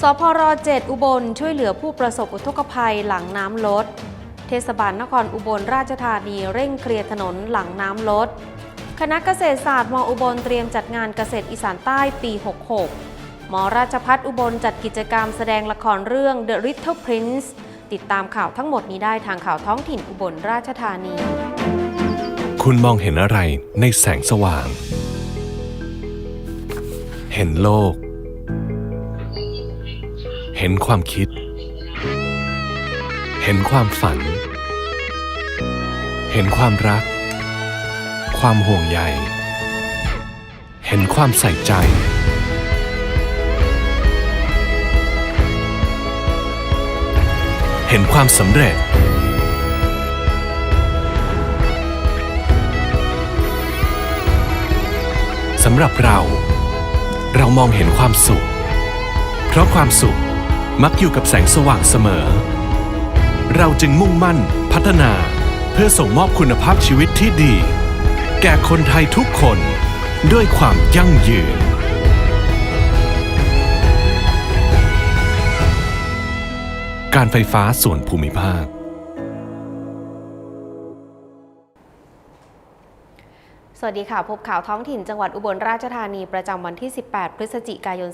สพร7อุบลช่วยเหลือผู้ประสบอุทกภัยหลังน้ำลด เทศบาลนครอุบลราชธานีเร่งเคลียร์ถนนหลังน้ำลด คณะเกษตรศาสตร์มอ.อุบลเตรียมจัดงานเกษตรอีสานใต้ปี 66 หมอราชพัฒอุบลจัดกิจกรรมแสดงละครเรื่อง The Little Prince ติดตามข่าวทั้งหมดนี้ได้ทางข่าวท้องถิ่นอุบลราชธานี คุณมองเห็นอะไรในแสงสว่าง เห็นโลก เห็นความคิด เห็นความฝัน เห็นความรัก ความห่วงใย เห็นความใส่ใจ เห็นความสำเร็จ สำหรับเรา เรามองเห็นความสุข เพราะความสุข มักอยู่กับแสงสว่างเสมอ เราจึงมุ่งมั่นพัฒนาเพื่อส่งมอบคุณภาพชีวิตที่ดี แก่คนไทยทุกคนด้วยความยั่งยืนการไฟฟ้าส่วนภูมิภาค สวัสดีค่ะ พบข่าวท้องถิ่นจังหวัดอุบลราชธานีประจำวันที่ 18 พฤศจิกายน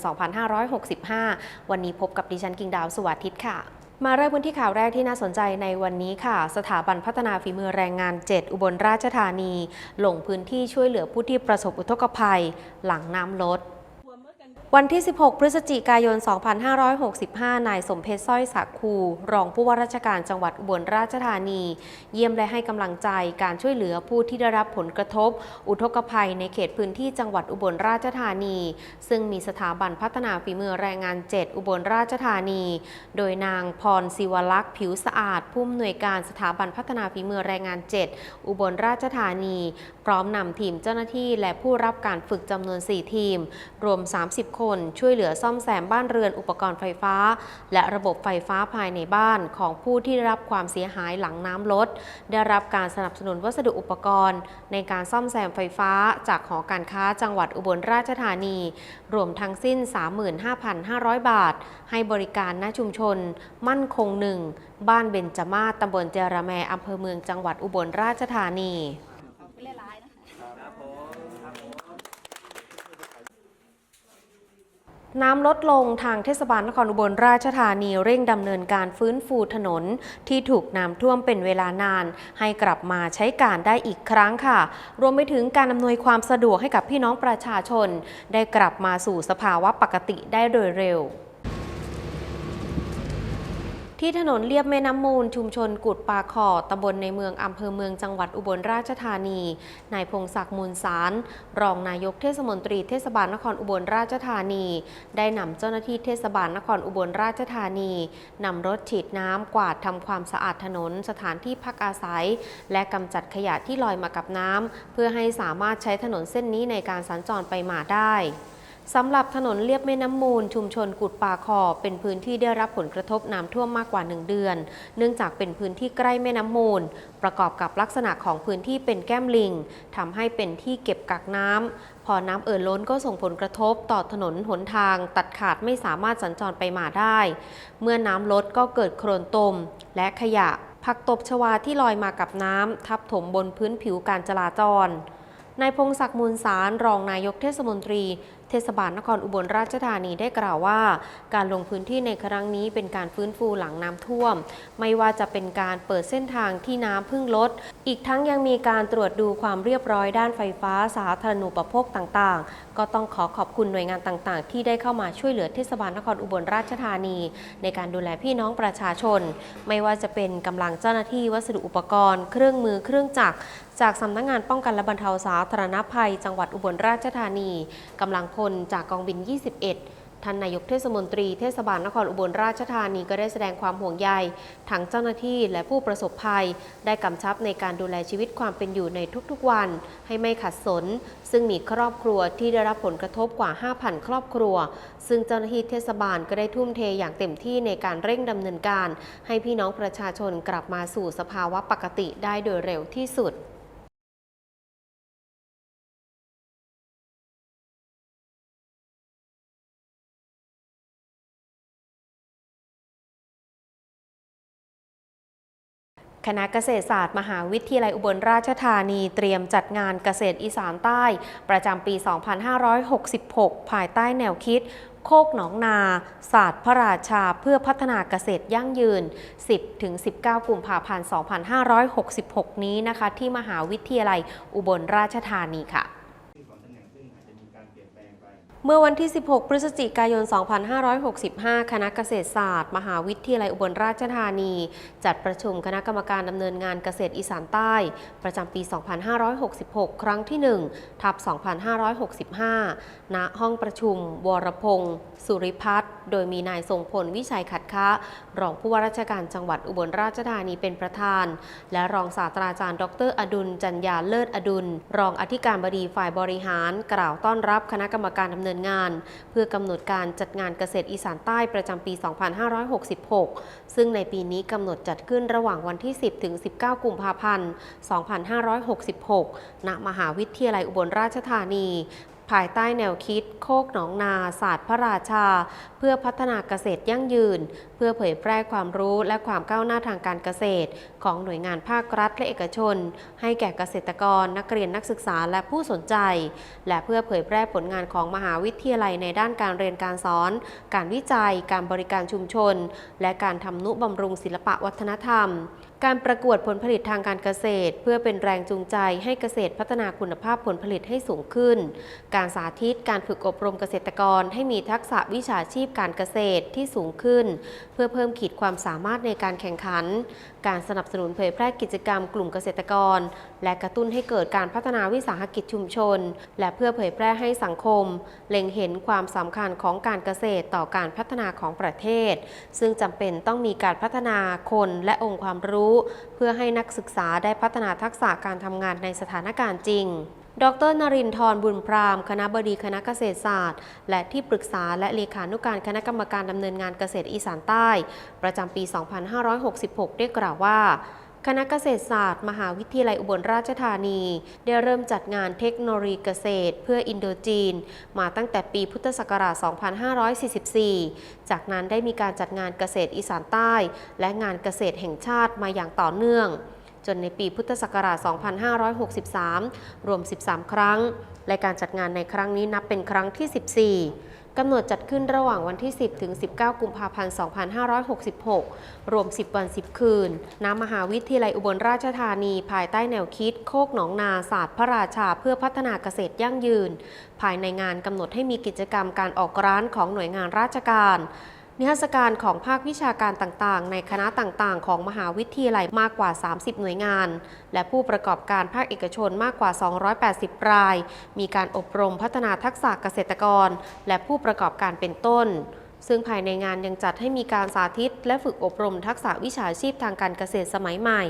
2565 วันนี้พบกับดิฉันกิ่งดาวสวัสดิ์ทิศค่ะมาเริ่มกันที่ข่าวแรกที่น่าสนใจในวันนี้ค่ะ สถาบันพัฒนาฝีมือแรงงาน 7 อุบลราชธานี ลงพื้นที่ช่วยเหลือผู้ที่ประสบอุทกภัย หลังน้ำลด วันที่ 16 พฤศจิกายน 2565 นายสมเพชรสร้อยสักคู รองผู้ว่าราชการจังหวัดอุบลราชธานี เยี่ยมและให้กำลังใจการช่วยเหลือผู้ที่ได้รับผลกระทบ อุทกภัยในเขตพื้นที่จังหวัดอุบลราชธานี ซึ่งมีสถาบันพัฒนาฝีมือแรงงาน 7 อุบลราชธานี โดยนางพรศิวลักษณ์ผิวสะอาด ผู้อำนวยการสถาบันพัฒนาฝีมือแรงงาน 7 อุบลราชธานีพร้อมนำทีมเจ้าหน้าที่และผู้รับการฝึกจำนวน 4 ทีม รวม 30 คนช่วยเหลือซ่อมแซมบ้านเรือนอุปกรณ์ไฟฟ้า และระบบไฟฟ้าภายในบ้านของผู้ที่ได้รับความเสียหายหลังน้ำลด ได้รับการสนับสนุนวัสดุอุปกรณ์ ในการซ่อมแซมไฟฟ้าจากหอการค้าจังหวัดอุบลราชธานี รวมทั้งสิ้น 35,500 บาท ให้บริการณชุมชน มั่นคงหนึ่งบ้านเบญจมาศตำบลเจรแมอำเภอเมืองจังหวัดอุบลราชธานี น้ำลดลงทางเทศบาลนครอุบลราชธานีเร่งดำเนินการฟื้นฟูถนน ที่ถูกน้ำท่วมเป็นเวลานาน ให้กลับมาใช้การได้อีกครั้งค่ะ รวมไปถึงการอำนวยความสะดวกให้กับพี่น้องประชาชน ได้กลับมาสู่สภาวะปกติได้โดยเร็ว ที่ถนนเลียบแม่น้ำมูล ชุมชนกุดปาคอตำบลในเมืองอำเภอเมืองจังหวัดอุบลราชธานี นายพงศักดิ์มูลสาร รองนายกเทศมนตรีเทศบาลนครอุบลราชธานี ได้นำเจ้าหน้าที่เทศบาลนครอุบลราชธานีนำรถฉีดน้ำกวาดทำความสะอาดถนนสถานที่พักอาศัย และกำจัดขยะที่ลอยมากับน้ำเพื่อให้สามารถใช้ถนนเส้นนี้ในการสัญจรไปมาได้ สำหรับถนนเลียบแม่น้ำมูล ชุมชนกุดป่าคอเป็นพื้นที่ได้รับผลกระทบน้ำท่วมมากกว่า 1 เดือน เนื่องจากเป็นพื้นที่ใกล้แม่น้ำมูล ประกอบกับลักษณะของพื้นที่เป็นแก้มลิงทำให้เป็นที่เก็บกักน้ำพอน้ำเอ่อล้นก็ส่งผลกระทบต่อถนนหนทาง ตัดขาดไม่สามารถสัญจรไปมาได้ เมื่อน้ำลดก็เกิดโคลนตม และขยะ ผักตบชวาที่ลอยมากับน้ำทับถมบนพื้นผิวการจราจรนายพงศักดิ์มูลสารรองนายกเทศมนตรี ทศบาลนครอุบลราชธานีได้กล่าวว่า การลงพื้นที่ในครั้งนี้เป็นการฟื้นฟูหลังน้ำท่วม ไม่ว่าจะเป็นการเปิดเส้นทางที่น้ำเพิ่งลด อีกทั้งยังมีการตรวจดูความเรียบร้อยด้านไฟฟ้าสาธารณูปโภคต่างๆ ก็ต้องขอขอบคุณหน่วยงานต่างๆ ที่ได้เข้ามาช่วยเหลือเทศบาลนครอุบลราชธานี ในการดูแลพี่น้องประชาชน ไม่ว่าจะเป็นกำลังเจ้าหน้าที่วัสดุอุปกรณ์ เครื่องมือเครื่องจักรจากสำนักงงานป้องกันและบรรเทาสาธารณภัย จังหวัดอุบลราชธานีกำลังพลจากกองบิน 21 ท่านนายกเทศมนตรีเทศบาลนครอุบลราชธานีก็ได้แสดงความห่วงใยทั้งเจ้าหน้าที่และผู้ประสบภัย ได้กำชับในการดูแลชีวิตความเป็นอยู่ในทุกๆวัน ให้ไม่ขัดสน ซึ่งมีครอบครัวที่ได้รับผลกระทบกว่า 5,000 ครอบครัว ซึ่งเจ้าหน้าที่เทศบาลก็ได้ทุ่มเทอย่างเต็มที่ในการเร่งดำเนินการ ให้พี่น้องประชาชนกลับมาสู่สภาวะปกติได้โดยเร็วที่สุด คณะเกษตรศาสตร์มหาวิทยาลัยอุบลราชธานีเตรียมจัดงานเกษตรอีสานใต้ ประจำปี 2566 ภายใต้แนวคิด โคกหนองนา ศาสตร์พระราชาเพื่อพัฒนาเกษตรยั่งยืน 10-19 กุมภาพันธ์ 2566 นี้นะคะ ที่มหาวิทยาลัยอุบลราชธานีค่ะ เมื่อวันที่ 16 พฤศจิกายน 2565 คณะเกษตรศาสตร์ มหาวิทยาลัยอุบลราชธานี จัดประชุมคณะกรรมการดำเนินงานเกษตรอีสานใต้ ประจำปี 2566 ครั้งที่ 1 ทับ 2565 ณ ห้องประชุม วรพงศ์สุริพัฒน์โดยมีนายทรงพลวิชัยขัดค้ารองผู้ว่าราชการจังหวัดอุบลราชธานีเป็นประธาน และรองศาสตราจารย์ ดร อดุลจันยาเลิศอดุล รองอธิการบดีฝ่ายบริหาร กล่าวต้อนรับคณะกรรมการดำเนินงาน เพื่อกำหนดการจัดงานเกษตรอีสานใต้ประจำปี 2566 ซึ่งในปีนี้กำหนดจัดขึ้นระหว่างวันที่ 10 ถึง 19 กุมภาพันธ์ 2566 ณ มหาวิทยาลัยอุบลราชธานี ภายใต้แนวคิดโคกหนองนาศาสตร์พระราชา เพื่อพัฒนาเกษตรยั่งยืน พื่อเผยแพร่ความรู้และความก้าวหน้าทางการเกษตร ของหน่วยงานภาครัฐและเอกชน ให้แก่เกษตรกร นักเรียนนักศึกษาและผู้สนใจ และเพื่อเผยแพร่ผลงานของมหาวิทยาลัยในด้านการเรียนการสอน การวิจัย การบริการชุมชน และการทำนุบำรุงศิลปะวัฒนธรรม การประกวดผลผลิตทางการเกษตร เพื่อเป็นแรงจูงใจให้เกษตรพัฒนาคุณภาพผลผลิตให้สูงขึ้น การสาธิตการฝึกอบรมเกษตรกรให้มีทักษะวิชาชีพการเกษตรที่สูงขึ้นเพื่อเพิ่มขีดความสามารถในการแข่งขัน การสนับสนุนเผยแพร่กิจกรรมกลุ่มเกษตรกร และกระตุ้นให้เกิดการพัฒนาวิสาหกิจชุมชน และเพื่อเผยแพร่ให้สังคม เล็งเห็นความสำคัญของการเกษตรต่อการพัฒนาของประเทศ ซึ่งจำเป็นต้องมีการพัฒนาคนและองค์ความรู้ เพื่อให้นักศึกษาได้พัฒนาทักษะการทำงานในสถานการณ์จริง ดรนรินทร์บุญพราม คณะบดีคณะเกษตรศาสตร์ และที่ปรึกษาและเลขานุการคณะกรรมการดำเนินงานเกษตรอีสานใต้ ประจำปี 2566 ได้กล่าวว่าคณะเกษตรศาสตร์ มหาวิทยาลัยอุบลราชธานี ได้เริ่มจัดงานเทคโนโลยีเกษตร เพื่ออินโดจีน มาตั้งแต่ปีพุทธศักราช 2544 จากนั้นได้มีการจัดงานเกษตรอีสานใต้ และงานเกษตรแห่งชาติมาอย่างต่อเนื่อง จนในปีพุทธศักราช 2563 รวม 13 ครั้ง และการจัดงานในครั้งนี้นับเป็นครั้งที่ 14 กำหนดจัดขึ้นระหว่างวันที่ 10 ถึง 19 กุมภาพันธ์ 2566 รวม 10 วัน 10 คืน ณ มหาวิทยาลัยอุบลราชธานี ภายใต้แนวคิด โคกหนองนาศาสตร์พระราชา เพื่อพัฒนาเกษตรยั่งยืน ภายในงานกำหนดให้มีกิจกรรมการออกร้านของหน่วยงานราชการ นิทรรศการของภาควิชาการต่างๆ ในคณะต่างๆ ของมหาวิทยาลัยมากกว่า 30 หน่วยงาน และผู้ประกอบการภาคเอกชนมากกว่า 280 ราย มีการอบรมพัฒนาทักษะเกษตรกร และผู้ประกอบการเป็นต้น ซึ่งภายในงานยังจัดให้มีการสาธิต และฝึกอบรมทักษะวิชาชีพทางการเกษตรสมัยใหม่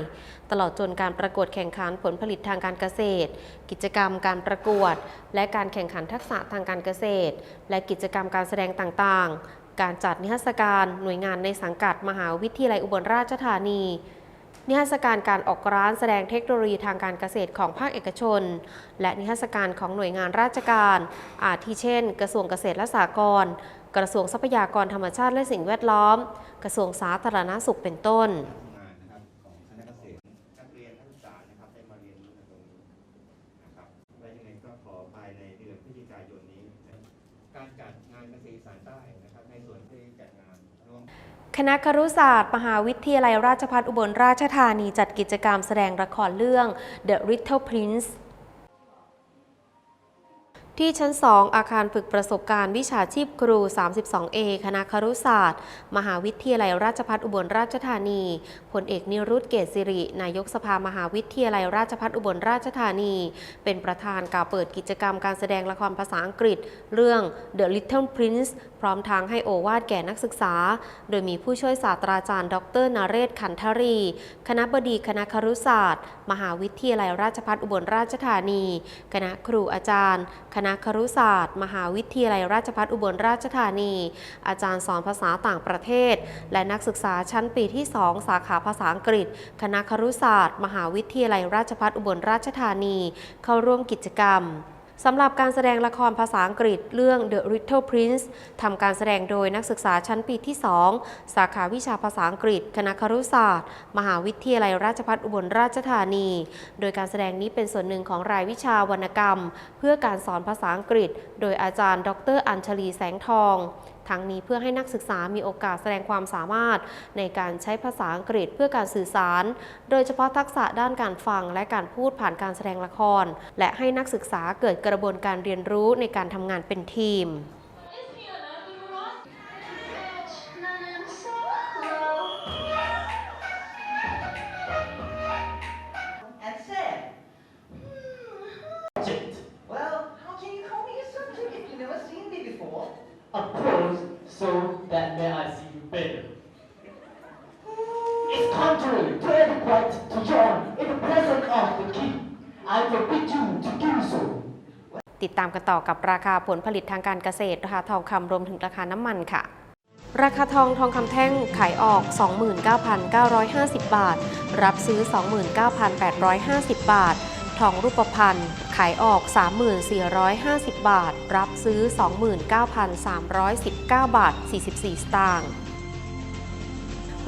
ตลอดจนการประกวดแข่งขันผลผลิตทางการเกษตร กิจกรรมการประกวด และการแข่งขันทักษะทางการเกษตร และกิจกรรมการแสดงต่างๆ การจัดนิทรรศการหน่วยงานในสังกัดมหาวิทยาลัยอุบลราชธานี นิทรรศการการออกร้านแสดงเทคโนโลยีทางการเกษตรของภาคเอกชน และนิทรรศการของหน่วยงานราชการ อาทิเช่น กระทรวงเกษตรและสหกรณ์กระทรวงทรัพยากรธรรมชาติและสิ่งแวดล้อม กระทรวงสาธารณสุขเป็นต้นการจัดงานเกษตรสานใต้นะครับ ในส่วนที่จัดงานร่วมคณะครุศาสตร์ มหาวิทยาลัยราชภัฏอุบลราชธานีจัดกิจกรรมแสดงละครเรื่อง The Little Prince ที่ชั้น 2 อาคารฝึกประสบการณ์วิชาชีพครู 32A คณะครุศาสตร์ มหาวิทยาลัยราชภัฏอุบลราชธานี พลเอกนิรุตเกษสิริ นายกสภามหาวิทยาลัยราชภัฏอุบลราชธานี เป็นประธานกล่าวเปิดกิจกรรมการแสดงละครภาษาอังกฤษ เรื่อง The Little Prince พร้อมทางให้โอวาทแก่นักศึกษา โดยมีผู้ช่วยศาสตราจารย์ ดรนเรศขันธรี คณะบดีคณะครุศาสตร์ มหาวิทยาลัยราชภัฏอุบลราชธานี คณะครูอาจารย์คณะครุศาสตร์ มหาวิทยาลัยราชภัฏอุบลราชธานี อาจารย์สอนภาษาต่างประเทศ และนักศึกษาชั้นปีที่ 2 สาขาภาษาอังกฤษ คณะครุศาสตร์ มหาวิทยาลัยราชภัฏอุบลราชธานี เข้าร่วมกิจกรรม สำหรับการแสดงละครภาษาอังกฤษเรื่อง The Little Prince ทำการแสดงโดยนักศึกษาชั้นปีที่ 2 สาขาวิชาภาษาอังกฤษ คณะครุศาสตร์ มหาวิทยาลัยราชภัฏอุบลราชธานี โดยการแสดงนี้เป็นส่วนหนึ่งของรายวิชาวรรณกรรม เพื่อการสอนภาษาอังกฤษ โดยอาจารย์ ดร อัญชลีแสงทอง ทั้งนี้เพื่อให้นักศึกษามีโอกาสแสดงความสามารถ ในการใช้ภาษาอังกฤษเพื่อการสื่อสาร โดยเฉพาะทักษะด้านการฟังและการพูดผ่านการแสดงละคร และให้นักศึกษาเกิดกระบวนการเรียนรู้ในการทำงานเป็นทีม I forbid you to do so. ติดตามกันต่อกับราคาผลผลิตทางการเกษตรราคาทองคำรวมถึงราคาน้ำมันค่ะ ราคาทองทองคำแท่งขายออก 29,950 บาท รับซื้อ 29,850 บาท ทองรูปพรรณขายออก 3450 บาท รับซื้อ 29,319 บาท 44 สตางค์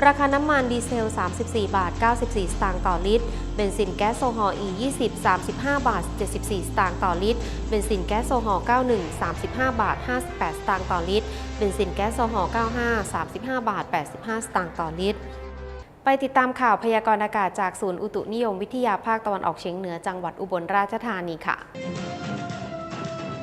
ราคาน้ำมันดีเซล 34 บาท 94 สตางค์ต่อลิตร เบนซินแก๊สโซฮอล์ E20 35 บาท 74 สตางค์ต่อลิตร เบนซินแก๊สโซฮอล์ 91 35 บาท 58 สตางค์ต่อลิตร เบนซินแก๊สโซฮอล์ 95 35 บาท 85 สตางค์ต่อลิตร ไปติดตามข่าวพยากรณ์อากาศจากศูนย์อุตุนิยมวิทยาภาคตะวันออกเฉียงเหนือจังหวัดอุบลราชธานีค่ะ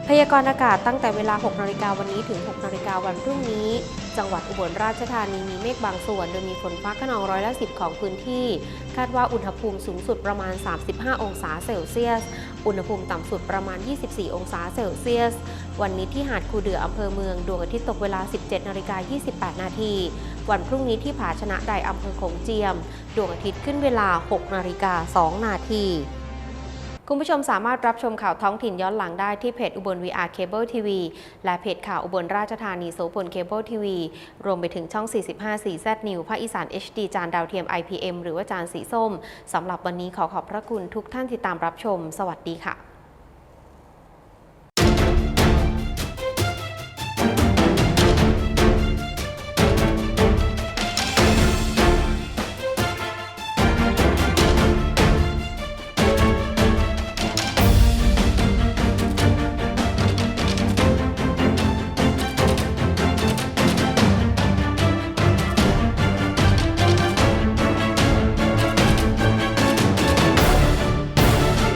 พยากรณ์อากาศตั้งแต่เวลา 6 นาฬิกาวันนี้ถึง 6 นาฬิกาวันพรุ่งนี้ จังหวัดอุบลราชธานีมีเมฆบางส่วน โดยมีฝนฟ้าขนองร้อยละ 10 ของพื้นที่ คาดว่าอุณหภูมิสูงสุดประมาณ 35 องศาเซลเซียส อุณหภูมิต่ำสุดประมาณ 24 องศาเซลเซียส วันนี้ที่หาดคูเดืออำเภอเมืองดวงอาทิตย์ตกเวลา 17 นาฬิกา 28 นาที วันพรุ่งนี้ที่ผาชนะใดอำเภอโขงเจียม ดวงอาทิตย์ขึ้นเวลา 6 นาฬิกา 2 นาที คุณผู้ชมสามารถรับชมข่าวท้องถิ่นย้อนหลังได้ที่เพจอุบล VR Cable TV และเพจข่าวอุบลราชธานีโสพลเคเบิลทีวีรวมไปถึงช่อง 45 4 Z New ภาคอีสาน HD จานดาวเทียม IPM หรือว่าจานสีส้มสำหรับวันนี้ขอขอบพระคุณทุกท่านที่ตามรับชม สวัสดีค่ะ